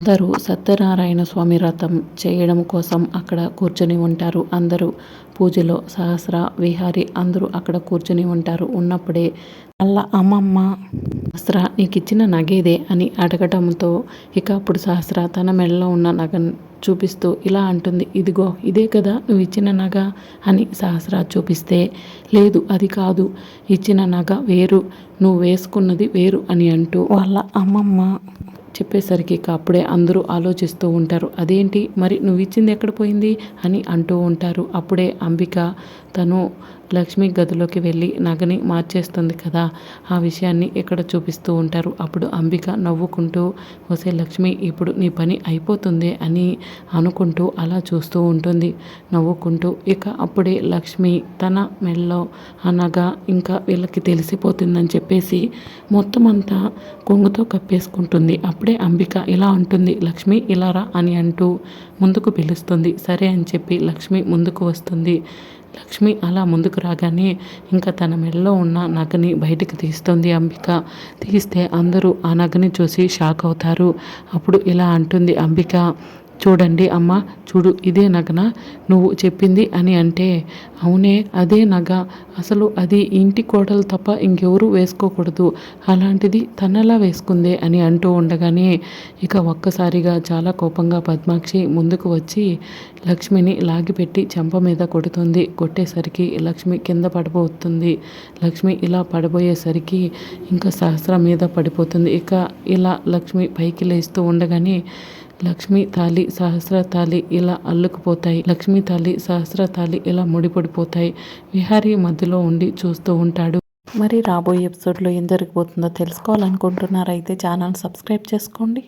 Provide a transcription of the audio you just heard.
అందరూ సత్యనారాయణ స్వామి వ్రతం చేయడం కోసం అక్కడ కూర్చొని ఉంటారు. అందరూ పూజలో సహస్ర విహారి అందరూ అక్కడ కూర్చొని ఉంటారు. ఉన్నప్పుడే వాళ్ళ అమ్మమ్మ సహస్ర నీకు ఇచ్చిన నగేదే అని అడగటంతో ఇక అప్పుడు సహస్ర తన మెడలో ఉన్న నగను చూపిస్తూ ఇలా అంటుంది. ఇదిగో ఇదే కదా నువ్వు ఇచ్చిన నగ అని సహస్ర చూపిస్తే లేదు అది కాదు. ఇచ్చిన నగ వేరు నువ్వు వేసుకున్నది వేరు అని అంటూ వాళ్ళ అమ్మమ్మ చెప్పేసరికి ఇక అప్పుడే అందరూ ఆలోచిస్తూ ఉంటారు. అదేంటి? మరి నువ్వు ఇచ్చింది ఎక్కడ పోయింది? అని అంటూ ఉంటారు. అప్పుడే అంబిక తను లక్ష్మి గదిలోకి వెళ్ళి నగని మార్చేస్తుంది కదా. ఆ విషయాన్ని ఇక్కడ చూపిస్తూ ఉంటారు? అప్పుడు అంబిక నవ్వుకుంటూ వసే లక్ష్మి ఇప్పుడు నీ పని అయిపోతుంది అని అనుకుంటూ అలా చూస్తూ ఉంటుంది. నవ్వుకుంటూ ఇక అప్పుడే లక్ష్మి తన మెల్లో ఆ నగ ఇంకా వీళ్ళకి తెలిసిపోతుందని చెప్పేసి మొత్తం అంతా కొంగుతో కప్పేసుకుంటుంది. అప్పుడే అంబిక ఇలా ఉంటుంది లక్ష్మి ఇలా రా అని అంటూ ముందుకు పిలుస్తుంది. సరే అని చెప్పి లక్ష్మి ముందుకు వస్తుంది. లక్ష్మి అలా ముందుకు రాగానే ఇంకా తన మెడలో ఉన్న నగని బయటికి తీస్తుంది అంబిక. తీస్తే అందరూ ఆ నగని చూసి షాక్ అవుతారు. అప్పుడు ఇలా అంటుంది అంబిక చూడండి అమ్మ చూడు ఇదే నగన? నువ్వు చెప్పింది అని అంటే అవునే అదే నగ. అసలు అది ఇంటి కోడలు తప్ప ఇంకెవరు వేసుకోకూడదు. అలాంటిది తనలా వేసుకుందే అని అంటూ ఉండగానే ఇక ఒక్కసారిగా చాలా కోపంగా పద్మాక్షి ముందుకు వచ్చి లక్ష్మిని లాగిపెట్టి చెంప మీద కొడుతుంది. కొట్టేసరికి లక్ష్మి కింద పడిపోతుంది. లక్ష్మి ఇలా పడిపోయేసరికి ఇంకా సహస్రం మీద పడిపోతుంది. ఇక ఇలా లక్ష్మి పైకి లేస్తూ ఉండగానే లక్ష్మి తాలి సహస్ర తాళి ఇలా అల్లుకుపోతాయి. లక్ష్మీ తాళి సహస్ర తాళి ఇలా ముడిపడిపోతాయి. విహారీ మధ్యలో ఉండి చూస్తూ ఉంటాడు. మరి రాబోయే ఎపిసోడ్లో ఏం జరిగిపోతుందో తెలుసుకోవాలనుకుంటున్నారైతే ఛానల్ సబ్స్క్రైబ్ చేసుకోండి.